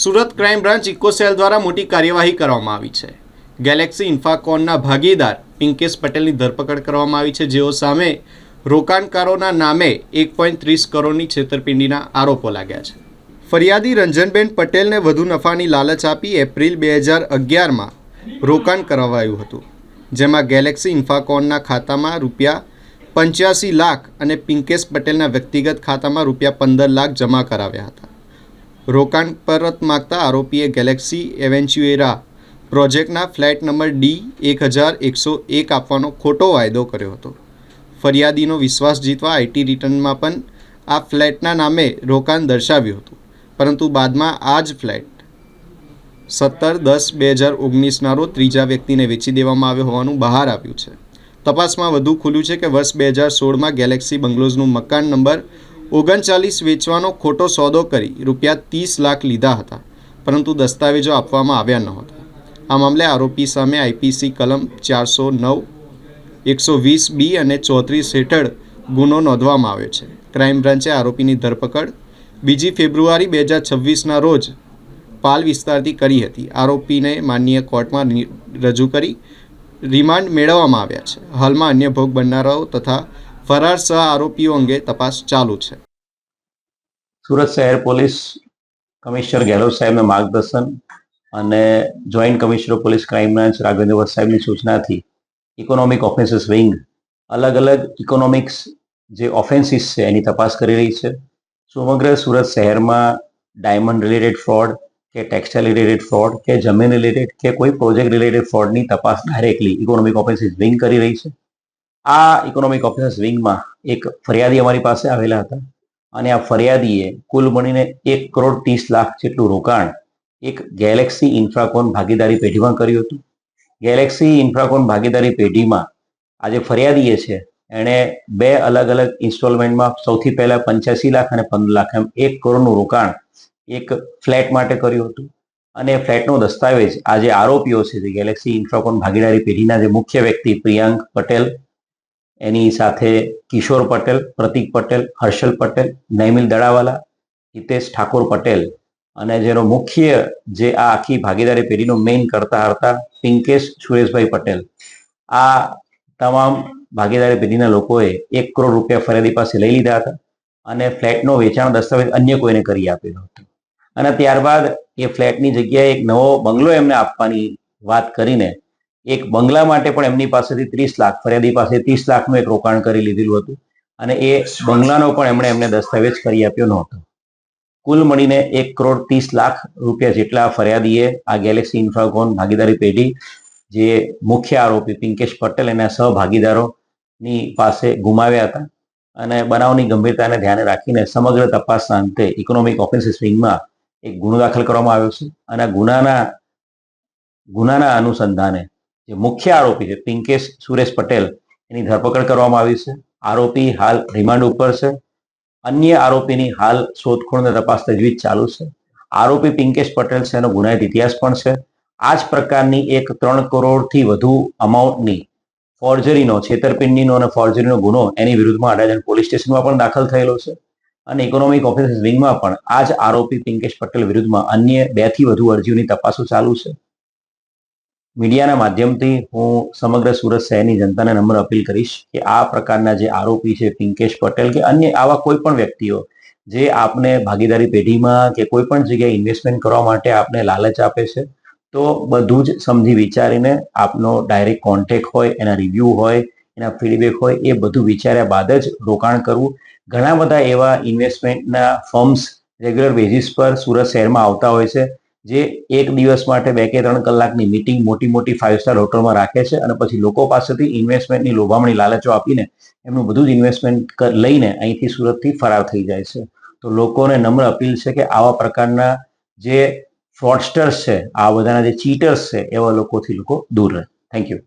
Surat crime branch eco cell દ્વારા મોટી કાર્યવાહી કરવામાં આવી છે. ગેલેક્સી ઇન્ફાકોનના ભાગીદાર પિંકેશ પટેલની ધરપકડ કરવામાં આવી છે, જેઓ સામે રોકાણકારોના નામે એક પોઈન્ટ ત્રીસ કરોડની છેતરપિંડીના આરોપો લાગ્યા છે. ફરિયાદી રંજનબેન પટેલને વધુ નફાની લાલચ આપી એપ્રિલ બે હજાર અગિયારમાં રોકાણ કરાવાયું હતું, જેમાં ગેલેક્સી ઇન્ફાકોનના ખાતામાં રૂપિયા પંચ્યાસી લાખ અને પિંકેશ પટેલના વ્યક્તિગત ખાતામાં રૂપિયા પંદર લાખ જમા કરાવ્યા હતા. રોકાણ પરત માગતા આરોપીએ ગેલેક્સી એવેન્ચ્યુએરા પ્રોજેક્ટના ફ્લેટ નંબર ડી એક હજાર એકસો એક આપવાનો ખોટો વાયદો કર્યો હતો. ફરિયાદીનો વિશ્વાસ જીતવા આઈટી રિટર્નમાં પણ આ ફ્લેટના નામે રોકાણ દર્શાવ્યું હતું, પરંતુ બાદમાં આ જ ફ્લેટ સત્તર દસ બે હજાર ઓગણીસના રોજ ત્રીજા વ્યક્તિને વેચી દેવામાં આવ્યો હોવાનું બહાર આવ્યું છે. તપાસમાં વધુ ખુલ્યું છે કે વર્ષ બે હજાર સોળમાં ગેલેક્સી બંગલોઝનું મકાન નંબર ઓગણચાલીસ વેચવાનો ખોટો સોદો કરી રૂપિયા ત્રીસ લાખ લીધા હતા, પરંતુ દસ્તાવેજો આપવામાં આવ્યા નહોતા. આ મામલે આરોપી સામે આઈપીસી કલમ ચારસો નવ, એકસો વીસ બી અને ચોત્રીસ હેઠળ ગુનો નોંધવામાં આવ્યો છે. ક્રાઇમ બ્રાન્ચે આરોપીની ધરપકડ બીજી ફેબ્રુઆરી બે હજાર છવ્વીસના રોજ પાલ વિસ્તારથી કરી હતી. આરોપીને માનનીય કોર્ટમાં રજૂ કરી રિમાન્ડ મેળવવામાં આવ્યા છે. હાલમાં અન્ય ભોગ બનનારાઓ તથા ફરાર સહ આરોપીઓ અંગે તપાસ ચાલુ છે. સુરત શહેર પોલીસ કમિશનર ગેહલોત સાહેબના માર્ગદર્શન અને joint commissioner police crime branch Raghavendra Vats સાહેબની સૂચનાથી ઇકોનોમિક ઓફેન્સીસ વિંગ અલગ અલગ ઇકોનોમિક્સ જે ઓફેન્સીસ છે એની તપાસ કરી રહી છે. સમગ્ર સુરત શહેરમાં ડાયમંડ રિલેટેડ ફ્રોડ કે ટેક્સટાઇલ રિલેટેડ ફ્રોડ કે જમીન રિલેટેડ કે કોઈ પ્રોજેક્ટ રિલેટેડ ફ્રોડની તપાસ ડાયરેક્ટલી ઇકોનોમિક ઓફેન્સીસ વિંગ કરી રહી છે. આ ઇકોનોમિક ઓફેન્સીસ વિંગમાં એક ફરિયાદી અમારી પાસે આવેલા હતા. અને આ ફરિયાદીએ કુલ મળીને એક કરોડ ત્રીસ લાખ જેટલું રોકાણ એક ગેલેક્સી ઇન્ફ્રાકોન ભાગીદારી પેઢીમાં કર્યું હતું. ગેલેક્સી ઇન્ફ્રાકોન ભાગીદારી પેઢીમાં આજે ફરિયાદીએ છે, એણે બે અલગ અલગ ઇન્સ્ટોલમેન્ટમાં સૌથી પહેલાં પંચ્યાસી લાખ અને પંદર લાખ એમ એક કરોડનું રોકાણ એક ફ્લેટ માટે કર્યું હતું. અને ફ્લેટનો દસ્તાવેજ આજે આરોપીઓ છે, જે ગેલેક્સી ઇન્ફ્રાકોન ભાગીદારી પેઢીના જે મુખ્ય વ્યક્તિ પ્રિયાંક પટેલ એની સાથે કિશોર પટેલ, પ્રતિક પટેલ, હર્ષલ પટેલ, નૈમિલ દડાવાલા, હિતેશ ઠાકોર પટેલ અને જેનો મુખ્ય જે આ આખી ભાગીદારી પેઢીનો મેઇન કરતા હતા, પિંકેશ સુરેશભાઈ પટેલ. આ તમામ ભાગીદારી પેઢીના લોકોએ એક કરોડ રૂપિયા ફરિયાદી પાસે લઈ લીધા હતા અને ફ્લેટનો વેચાણ દસ્તાવેજ અન્ય કોઈને કરી આપેલો હતો. અને ત્યારબાદ એ ફ્લેટની જગ્યાએ એક નવો બંગલો એમને આપવાની વાત કરીને એક બંગલા માટે પણ એમની પાસેથી ત્રીસ લાખ ફરિયાદી પાસે ત્રીસ લાખનું એક રોકાણ કરી લીધેલું હતું અને એ બંગલાનો પણ એમણે એમને દસ્તાવેજ કરી આપ્યો નહોતો. કુલ મળીને એક કરોડ ત્રીસ લાખ રૂપિયા જેટલા ફરિયાદીએ આ ગેલેક્સી ઇન્ફ્રાકોન ભાગીદારી પેઢી જે મુખ્ય આરોપી પિંકેશ પટેલ એના સહભાગીદારોની પાસે ગુમાવ્યા હતા અને બનાવની ગંભીરતાને ધ્યાને રાખીને સમગ્ર તપાસના અંતે ઇકોનોમિક ઓફેન્સીસ વિંગમાં એક ગુનો દાખલ કરવામાં આવ્યો છે અને ગુનાના ગુનાના અનુસંધાને જે મુખ્ય આરોપી છે, પિંકેશ સુરેશ પટેલ, એની ધરપકડ કરવામાં આવી છે. આરોપી હાલ રિમાન્ડ ઉપર છે. અન્ય આરોપીની હાલ શોધખોળ અને તપાસ તજવીજ ચાલુ છે. આરોપી પિંકેશ પટેલ છે, એનો ગુનાહિત ઇતિહાસ પણ છે. આ જ પ્રકારની એક ત્રણ કરોડથી વધુ અમાઉન્ટની ફોર્જરીનો, છેતરપિંડીનો અને ફોર્જરીનો ગુનો એની વિરુદ્ધમાં અડાજણ પોલીસ સ્ટેશનમાં પણ દાખલ થયેલો છે. અને ઇકોનોમિક ઓફિસર્સ વિંગમાં પણ આ જ આરોપી પિંકેશ પટેલ વિરુદ્ધમાં અન્ય બેથી વધુ અરજીઓની તપાસો ચાલુ છે. મીડિયાના માધ્યમથી હું સમગ્ર સુરત શહેરની જનતાને નમ્ર અપીલ કરીશ કે આ પ્રકારના જે આરોપી છે, પિંકેશ પટેલ કે અન્ય આવા કોઈ પણ વ્યક્તિઓ, જે આપને ભાગીદારી પેઢીમાં કે કોઈ પણ જગ્યાએ ઇન્વેસ્ટમેન્ટ કરવા માટે આપને લાલચ આપે છે, તો બધું જ સમજી વિચારીને આપનો ડાયરેક્ટ કોન્ટેક્ટ હોય, એના રિવ્યૂ હોય, એના ફીડબેક હોય, એ બધું વિચાર્યા બાદ જ રોકાણ કરવું. ઘણા બધા એવા ઇન્વેસ્ટમેન્ટના ફર્મ્સ રેગ્યુલર બેઝિસ પર સુરત શહેરમાં આવતા હોય છે. જે એક દિવસ માટે બે કે ત્રણ કલાકની મિટિંગ મોટી મોટી ફાઇવ સ્ટાર હોટલમાં રાખે છે અને પછી લોકો પાસેથી ઇન્વેસ્ટમેન્ટની લોભામણી લાલચો આપીને એમનું બધું જ ઇન્વેસ્ટમેન્ટ લઈને અહીંથી સુરતથી ફરાર થઈ જાય છે. તો લોકોને નમ્ર અપીલ છે કે આવા પ્રકારના જે ફ્રોડસ્ટર્સ છે, આ બધાના જે ચીટર્સ છે, એવા લોકોથી લોકો દૂર રહે. Thank you